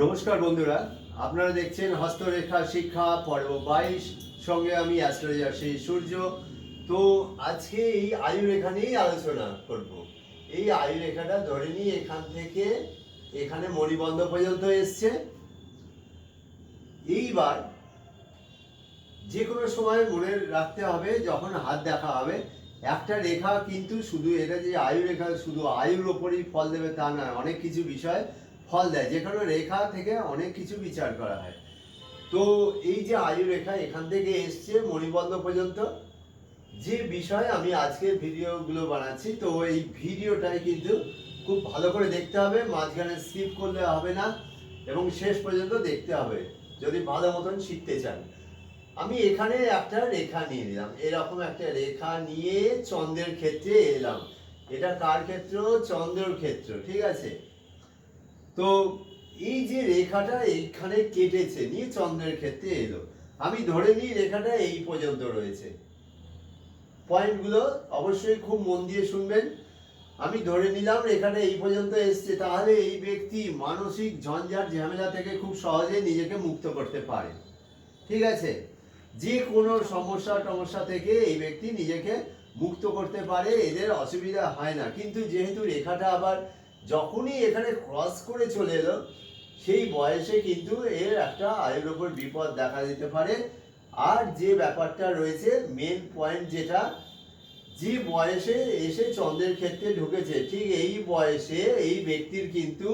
নমস্কার বন্ধুরা, আপনারা দেখছেন হস্তরেখা শিক্ষা পর্ব বাইশ। সঙ্গে আমি অ্যাস্ট্রোলজার সেই সূর্য। তো আজকে এই আয়ু রেখা নিয়েই আলোচনা করব। এই আয়ু রেখাটা ধরে নিয়ে এখান থেকে, এখানে মণিবন্ধ পর্যন্ত এসছে। এইবার যে কোনো সময় মনে রাখতে হবে, যখন হাত দেখা হবে, একটা রেখা কিন্তু শুধু এটা যে আয়ু রেখা শুধু আয়ুর ওপরই ফল দেবে তা নয়, অনেক কিছু বিষয় ফল দেয় যেখানে রেখা থেকে অনেক কিছু বিচার করা হয়। তো এই যে আয়ু রেখা এখান থেকে এসছে মণিবন্ধ পর্যন্ত, যে বিষয় আমি আজকে ভিডিওগুলো বানাচ্ছি, তো এই ভিডিওটাই কিন্তু খুব ভালো করে দেখতে হবে, মাঝখানে স্কিপ করলে হবে না, এবং শেষ পর্যন্ত দেখতে হবে, যদি ভালো মতন শিখতে চান। আমি এখানে একটা রেখা নিয়ে নিলাম, এরকম একটা রেখা নিয়ে চন্দ্রের ক্ষেত্রে এলাম। এটা কার ক্ষেত্র? চন্দ্রের ক্ষেত্র, ঠিক আছে? তো এই যে রেখাটা এইখানে কেটেছে নিয়ে চন্দ্রের ক্ষেত্রে এলো। আমি ধরে নিই রেখাটা এই পর্যন্ত রয়েছে। পয়েন্টগুলো অবশ্যই খুব মন দিয়ে শুনবেন। আমি ধরে নিলাম রেখাটা এই পর্যন্ত এসছে, তাহলে এই ব্যক্তি মানসিক ঝঞ্ঝাট ঝামেলা থেকে খুব সহজে নিজেকে মুক্ত করতে পারে। ঠিক আছে? যে কোনো সমস্যা টমস্যা থেকে এই ব্যক্তি নিজেকে মুক্ত করতে পারে, এদের অসুবিধা হয় না। কিন্তু যেহেতু রেখাটা আবার যখনই এখানে ক্রস করে চলে এলো, সেই বয়সে কিন্তু এর একটা আয়ের ওপর বিপদ দেখা দিতে পারে। আর যে ব্যাপারটা রয়েছে মেন পয়েন্ট যেটা, যে বয়সে এসে চন্দ্রের ক্ষেত্রে ঢুকেছে, ঠিক এই বয়সে এই ব্যক্তির কিন্তু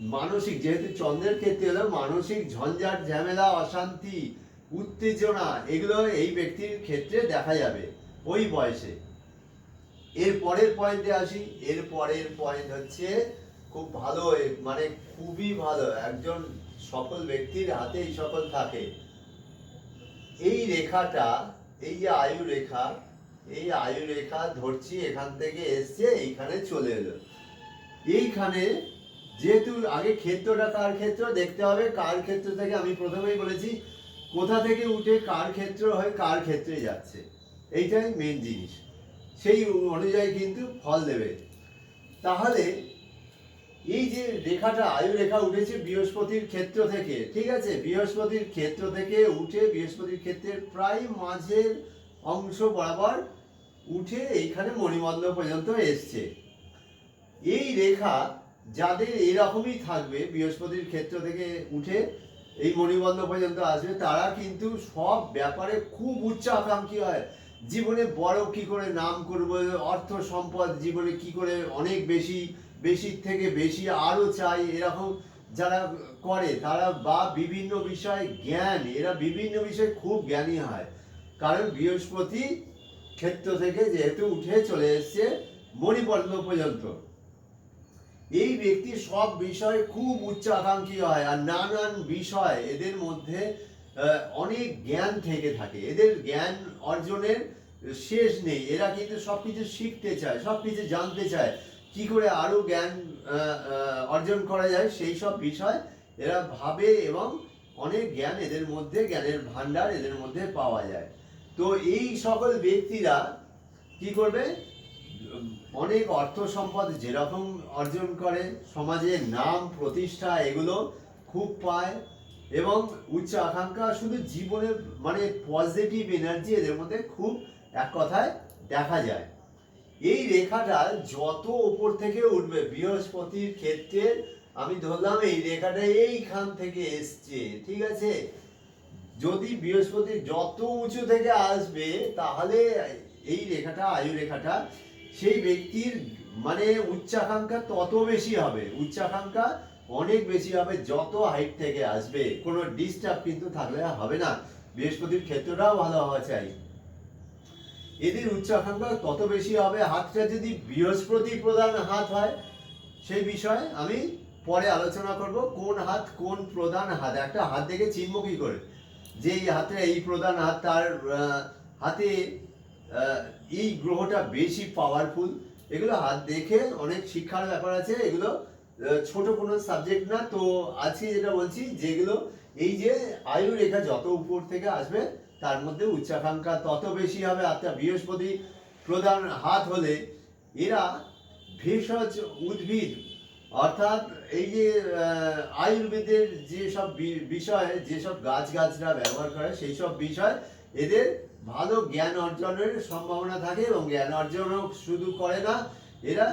মানসিক, যেহেতু চন্দ্রের ক্ষেত্রে হলো মানসিক ঝঞ্ঝাট, ঝামেলা, অশান্তি, উত্তেজনা, এগুলো এই ব্যক্তির ক্ষেত্রে দেখা যাবে ওই বয়সে। এর পরের পয়েন্টে আসি। এর পরের পয়েন্ট হচ্ছে খুব ভালো মানে খুবই ভালো। একজন সকল ব্যক্তির হাতে এই সকল থাকে। এই রেখাটা, এই যে আয়ু রেখা, এই আয়ু রেখা ধরছি, এখান থেকে এসছে এইখানে চলে এলো। এইখানে যেহেতু আগে ক্ষেত্রটা কার ক্ষেত্র, দেখতে হবে কার ক্ষেত্র থেকে আমি প্রথমেই বলেছি, কোথা থেকে উঠে কার ক্ষেত্র হয়ে, কার ক্ষেত্রে যাচ্ছে। এইটাই মেন জিনিস। সেই অনুযায়ী কিন্তু ফল দেবে। তাহলে এই যে রেখাটা, আয়ু রেখা উঠেছে বৃহস্পতির ক্ষেত্র থেকে, ঠিক আছে? বৃহস্পতির ক্ষেত্র থেকে উঠে বৃহস্পতির ক্ষেত্রের প্রায় মাঝের অংশ বরাবর উঠে এইখানে মণিবন্ধ পর্যন্ত এসছে। এই রেখা যাদের এরকমই থাকবে বৃহস্পতির ক্ষেত্র থেকে উঠে এই মণিবন্ধ পর্যন্ত আসবে, তারা কিন্তু সব ব্যাপারে খুব উচ্চ আকাঙ্ক্ষী হয়। জীবনে বড় কি করে নাম করব, অর্থ সম্পদ জীবনে কি করে অনেক বেশি বেশির থেকে বেশি আরও চাই, এরকম যারা করে, তারা বা বিভিন্ন বিষয় জ্ঞান, এরা বিভিন্ন বিষয়ে খুব জ্ঞানী হয়। কারণ বৃহস্পতি ক্ষেত্র থেকে যেহেতু উঠে চলে এসছে মণিবন্ধ পর্যন্ত। এই ব্যক্তি সব বিষয়ে খুব উচ্চ আকাঙ্ক্ষী হয় আর নানান বিষয় এদের মধ্যে অনেক জ্ঞান থেকে থাকে। এদের জ্ঞান অর্জনের শেষ নেই। এরা কিন্তু সবকিছু শিখতে চায়, সবকিছু জানতে চায়। কি করে আরও জ্ঞান অর্জন করা যায়? সেই সব বিষয় এরা ভাবে এবং অনেক জ্ঞান এদের মধ্যে, জ্ঞানের ভান্ডার এদের মধ্যে পাওয়া যায়। তো এই সকল ব্যক্তিরা কি করবে? অনেক অর্থ সম্পদ যেরকম অর্জন করে, সমাজে নাম, প্রতিষ্ঠা, এগুলো খুব পায়। এবং উচ্চ আকাঙ্ক্ষা শুধু জীবনে মানে পজিটিভ এনার্জি এদের মধ্যে খুব এক কথায় দেখা যায়। এই রেখাটা যত উপর থেকে উঠবে, বৃহস্পতির ক্ষেত্রে আমি ধরলাম এই রেখাটা এইখান থেকে এসছে, ঠিক আছে? যদি বৃহস্পতি যত উঁচু থেকে আসবে, তাহলে এই রেখাটা, আয়ু রেখাটা সেই ব্যক্তির মানে উচ্চাকাঙ্ক্ষা তত বেশি হবে। উচ্চাকাঙ্ক্ষা অনেক বেশি হবে, যত হাইট থেকে আসবে, কোনো ডিস্টার্ব কিন্তু থাকলে হবে না। বৃহস্পতির ক্ষেত্রটাও ভালো হওয়া চাই। এদের উচ্চাকাঙ্ক্ষা তত বেশি হবে, হাতটা যদি বৃহস্পতি প্রধান হাত হয়, সেই বিষয়ে আমি পরে আলোচনা করব, কোন হাত কোন প্রধান হাত। একটা হাত দেখে চিনব কি করে? যে এই হাতে এই প্রধান হাত, তার হাতে এই গ্রহটা বেশি পাওয়ারফুল এগুলো হাত দেখে অনেক শিক্ষার ব্যাপার আছে, এগুলো ছোট কোনো সাবজেক্ট না, তো আজকে যেটা বলছি, যেগুলো এই যে আয়ু রেখা যত উপর থেকে আসবে, তার মধ্যে উচ্চাকাঙ্ক্ষা তত বেশি হবে। আচ্ছা বৃহস্পতি প্রধান হাত হলে এরা ভেষজ উদ্ভিদ, অর্থাৎ এই যে আয়ুর্বেদের যেসব বিষয়, যেসব গাছ গাছরা ব্যবহার করে সেই সব বিষয়, এদের ভালো জ্ঞান অর্জনের সম্ভাবনা থাকে এবং জ্ঞান অর্জনও শুধু করে না, এরা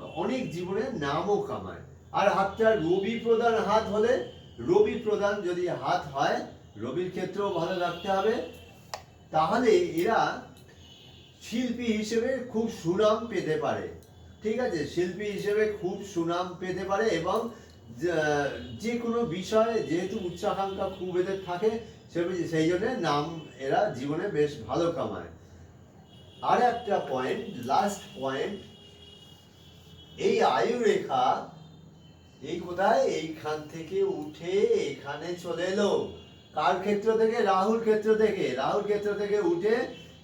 অনেক জীবনের নামও কামায়। আর হাতটা রবি প্রধান হাত হলে, রবি প্রধান যদি হাত হয়, রবির ক্ষেত্রেও ভালো রাখতে হবে। তাহলে এরা শিল্পী হিসেবে খুব সুনাম পেতে পারে। ঠিক আছে? শিল্পী হিসেবে খুব সুনাম পেতে পারে এবং যে- কোনো বিষয়ে যেহেতু উচ্চাকাঙ্ক্ষা খুব এদের থাকে সেই জন্য নাম এরা জীবনে বেশ ভালো কামায়। আর একটা পয়েন্ট লাস্ট পয়েন্ট এই আয়ু রেখা এই কোথায়? এইখান থেকে উঠে এখানে চলে এলো। কার ক্ষেত্র থেকে? রাহুর ক্ষেত্র থেকে। রাহুর ক্ষেত্র থেকে উঠে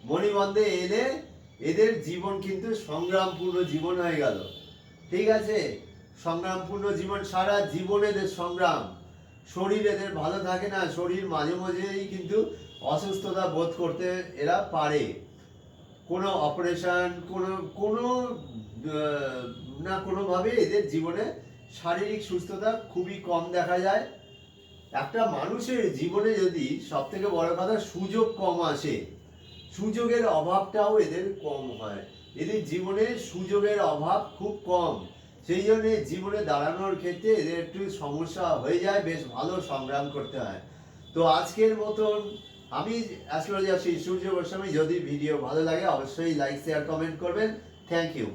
মণিবন্ধে এলে এদের জীবন কিন্তু সংগ্রামপূর্ণ জীবন হয়ে গেল। ঠিক আছে? সংগ্রামপূর্ণ জীবন সারা জীবন এদের সংগ্রাম। শরীর এদের ভালো থাকে না। শরীর মাঝে মাঝেই কিন্তু অসুস্থতা বোধ করতে এরা পারে। কোনো অপারেশন কোনো কোনো না, কোনোভাবে এদের জীবনে শারীরিক সুস্থতা খুবই কম দেখা যায়। একটা মানুষের জীবনে যদি সব থেকে বড় কথা সুযোগ কম আসে, সুযোগের অভাবটাও এদের কম হয়। এদের জীবনে সুযোগের অভাব খুব কম। সেই জন্য জীবনে দাঁড়ানোর ক্ষেত্রে এদের একটু সমস্যা হয়ে যায়, বেশ ভালো সংগ্রাম করতে হয়। তো আজকের মতন আমি অ্যাস্ট্রোলজার শ্রী সূর্য গোস্বামী, যদি ভিডিও ভালো লাগে, অবশ্যই লাইক শেয়ার কমেন্ট করবেন। Thank you